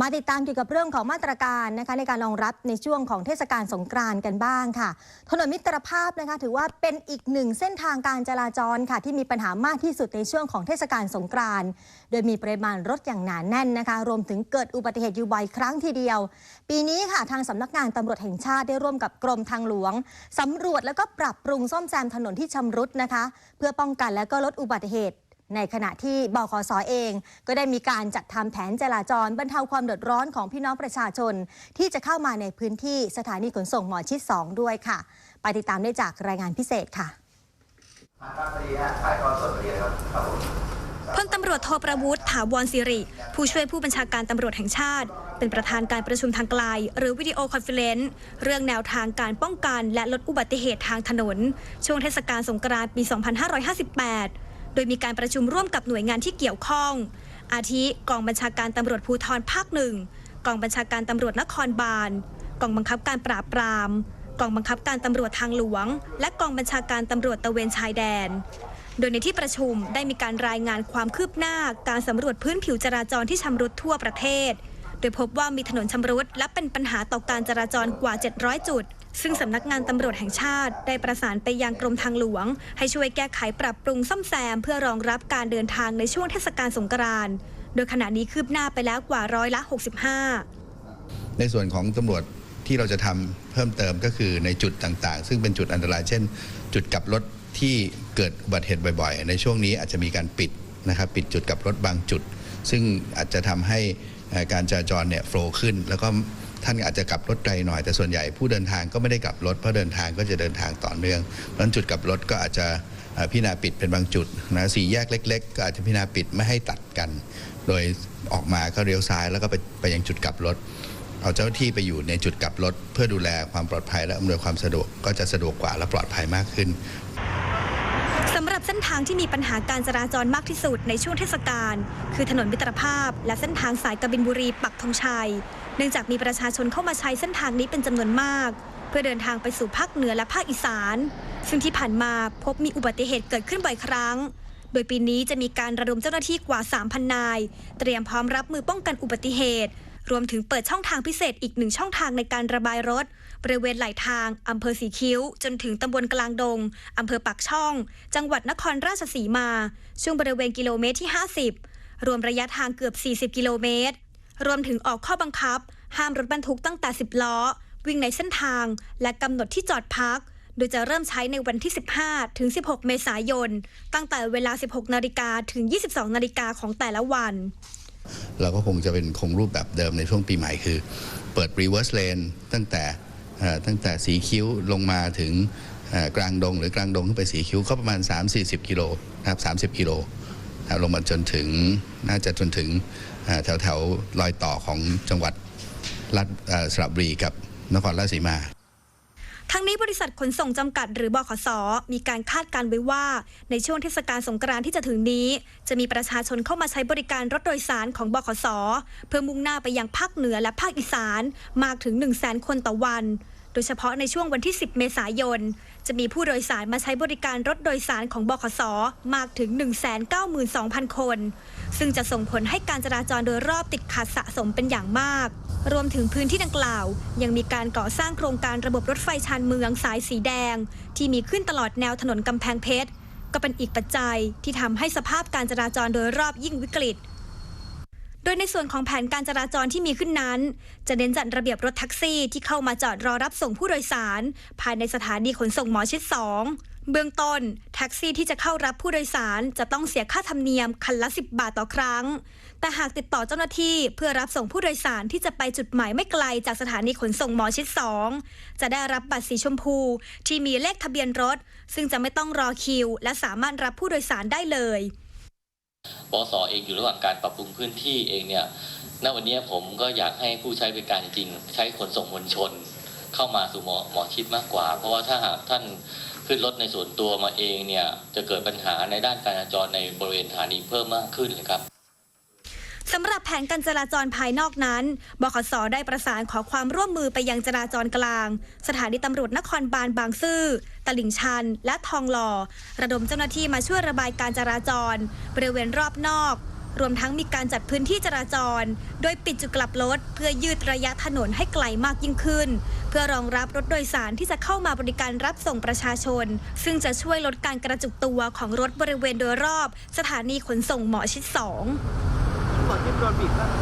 มาติดตามเกี่ยวกับเรื่องของมาตรการนะคะในการรองรับในช่วงของเทศกาลสงกรานต์กันบ้างค่ะ ถนนมิตรภาพนะคะถือว่าเป็นอีกหนึ่งเส้นทางการจราจรค่ะ ที่มีปัญหามากที่สุดในช่วงของเทศกาลสงกรานต์โดยมีปริมาณรถอย่างหนาแน่นนะคะ รวมถึงเกิดอุบัติเหตุอยู่บ่อยครั้งทีเดียว ปีนี้ค่ะทางสำนักงานตำรวจแห่งชาติได้ร่วมกับกรมทางหลวงสำรวจแล้วก็ปรับปรุงซ่อมแซมถนนที่ชำรุดนะคะ เพื่อป้องกันและก็ลดอุบัติเหตุ ในขณะที่บขสเอง ก็ได้มีการจัดทำแผนจราจรบรรเทาความเดือดร้อนของพี่น้องประชาชน ที่จะเข้ามาในพื้นที่สถานีขนส่งหมอชิด 2 ด้วยค่ะ ไปติดตามได้จากรายงานพิเศษค่ะถ่ายภาพพอดีฮะถ่ายทอดสดพอดีครับครับผมพลตำรวจโทประวุฒิถาวรสิริ ผู้ช่วยผู้บัญชาการตำรวจแห่งชาติ เป็นประธานการประชุมทางไกล หรือวิดีโอคอนเฟอเรนซ์เรื่องแนวทางการป้องกันและลดอุบัติเหตุทางถนน ช่วงเทศกาลสงกรานต์ปี 2558 โดยมีการประชุมร่วมกับหน่วยงานที่เกี่ยวข้อง อาทิกองบัญชาการตำรวจภูธรภาคหนึ่งกองบัญชาการตำรวจนครบาลกองบังคับการปราบปราม กองบังคับการตำรวจทางหลวง และกองบัญชาการตำรวจตะเวนชายแดน โดยในที่ประชุมได้มีการรายงานความคืบหน้าการสำรวจพื้นผิวจราจรที่ชำรุดทั่วประเทศ โดยพบว่ามีถนนชำรุดและเป็นปัญหาต่อการจราจรกว่า 700 จุด ซึ่งสำนักงานตำรวจแห่งชาติ ได้ประสานไปยังกรมทางหลวง ให้ช่วยแก้ไขปรับปรุงซ่อมแซม เพื่อรองรับการเดินทางในช่วงเทศกาลสงกรานต์โดยขณะนี้คืบหน้าไปแล้วกว่าร้อยละ 65 ในส่วนของตำรวจที่เราจะทำเพิ่มเติมก็คือในจุดต่างๆ ซึ่งเป็นจุดอันตรายเช่น จุดกลับรถที่เกิดอุบัติเหตุบ่อยๆ ในช่วงนี้อาจจะมีการปิดนะครับปิดจุดกลับรถบางจุด ซึ่งอาจจะทำให้การจราจรเนี่ยโฟล์ขึ้น แล้วก็ ท่านอาจจะกลับรถไกลหน่อยแต่ส่วนใหญ่ผู้เดินทางก็ไม่ได้กลับรถเพราะเดินทางก็จะเดินทางต่อเนื่องเพราะฉะนั้นจุดกลับรถก็อาจจะพิจารณาปิดเป็นบางจุดนะสี่แยกเล็ก ๆ ก็อาจจะพิจารณาปิดไม่ให้ตัดกัน โดยออกมาก็เลี้ยวซ้ายแล้วก็ไปไปยังจุดกลับรถ เอาเจ้าหน้าที่ไปอยู่ในจุดกลับรถ เพื่อดูแลความปลอดภัยและอำนวยความสะดวกก็จะสะดวกกว่าและปลอดภัยมากขึ้นสำหรับเส้นทางที่มีปัญหาการจราจรมากที่สุดในช่วงเทศกาลคือถนนมิตรภาพ และเส้นทางสายกบินบุรีปักธงชัย เนื่องจากมีประชาชนเข้ามาใช้เส้นทางนี้เป็นจำนวนมาก เพื่อเดินทางไปสู่ภาคเหนือและภาคอีสาน ซึ่งที่ผ่านมาพบมีอุบัติเหตุเกิดขึ้นบ่อยครั้ง โดยปีนี้จะมีการระดมเจ้าหน้าที่กว่า 3,000 นาย เตรียมพร้อมรับมือป้องกันอุบัติเหตุ รวมถึงเปิดช่องทางพิเศษอีกหนึ่งช่องทางในการระบายรถ บริเวณไหลทางอำเภอสีคิ้ว จนถึงตำบลกลางดงอำเภอปากช่อง จังหวัดนครราชสีมา ช่วงบริเวณกิโลเมตรที่ 50 รวมระยะทางเกือบ 40 กิโลเมตร รวมถึงออกข้อบังคับ ห้ามรถบรรทุกตั้งแต่ 10 ล้อ วิ่งในเส้นทาง และกำหนดที่จอดพัก โดยจะเริ่มใช้ในวันที่ 15 ถึง 16 เมษายน ตั้งแต่เวลา 16 นาฬิกาถึง 22 นาฬิกาของแต่ละวัน เราก็คงจะเป็นคงรูปแบบเดิมในช่วงปีใหม่คือ เปิด reverse lane ตั้งแต่ตั้งแต่สีคิ้วลงมาถึงกลางดง หรือกลางดงขึ้นไปสีคิ้วก็ประมาณ 3-40 กิโลนะครับ30 กิโล ลงมาจนถึงน่าจะจนถึงแถวแถวรอยต่อของจังหวัดรัฐสระบุรีกับนครราชสีมาทั้งนี้บริษัทขนส่งจำกัดหรือบขส มีการคาดการณ์ไว้ว่า ในช่วงเทศกาลสงกรานต์ที่จะถึงนี้ จะมีประชาชนเข้ามาใช้บริการรถโดยสารของบขส เพื่อมุ่งหน้าไปยังภาคเหนือและภาคอีสานมากถึง 1 0 0 0 0แสนคนต่อวัน ดยเฉพาะในช่วงวันที่ 10 เมษายน จะมีผู้โดยสารมาใช้บริการรถโดยสารของบขส มากถึง 192,000 คน ซึ่งจะส่งผลให้การจราจรโดยรอบติดขัดสะสมเป็นอย่างมาก รวมถึงพื้นที่ดังกล่าว ยังมีการก่อสร้างโครงการระบบรถไฟชานเมืองสายสีแดง ที่มีขึ้นตลอดแนวถนนกำแพงเพชร ก็เป็นอีกปัจจัยที่ทำให้สภาพการจราจรโดยรอบยิ่งวิกฤต ดยในส่วนของแผนการจราจรที่มีขึ้นนั้น จะเน้นจัดระเบียบรถแท็กซี่ที่เข้ามาจอดรอรับส่งผู้โดยสาร ภายในสถานีขนส่งหมอชิด2 เบื้องต้น แท็กซี่ที่จะเข้ารับผู้โดยสารจะต้องเสียค่าธรรมเนียมคันละ 10 บาทต่อครั้ง แต่หากติดต่อเจ้าหน้าที่เพื่อรับส่งผู้โดยสารที่จะไปจุดหมายไม่ไกลจากสถานีขนส่งหมอชิด 2 จะได้รับบัตรสีชมพู ที่มีเลขทะเบียนรถ ซึ่งจะไม่ต้องรอคิว และสามารถรับผู้โดยสารได้เลย ปสเองอยู่ระหว่างการปรับปรุงพื้นที่เองเนี่ยณวันนี้ผมก็อยากให้ผู้ใช้บริการจริงใช้ขนส่งมวลชน เข้ามาสู่หมอหมอชิดมากกว่า เพราะว่าถ้าหากท่านขึ้นรถในส่วนตัวมาเองเนี่ยจะเกิดปัญหาในด้านการจราจรในบริเวณสถานีเพิ่มมากขึ้นเลยครับ สำหรับแผนการจราจรภายนอกนั้น บขสได้ประสานขอความร่วมมือไปยังจราจรกลาง สถานีตำรวจนครบาลบางซื่อ ตลิ่งชัน และทองหล่อ ระดมเจ้าหน้าที่มาช่วยระบายการจราจร บริเวณรอบนอก รวมทั้งมีการจัดพื้นที่จราจร โดยปิดจุดกลับรถ เพื่อยืดระยะถนนให้ไกลมากยิ่งขึ้น เพื่อรองรับรถโดยสารที่จะเข้ามาบริการรับส่งประชาชน ซึ่งจะช่วยลดการกระจุกตัวของรถบริเวณโดยรอบ สถานีขนส่งหมอชิด2 I'm going to be.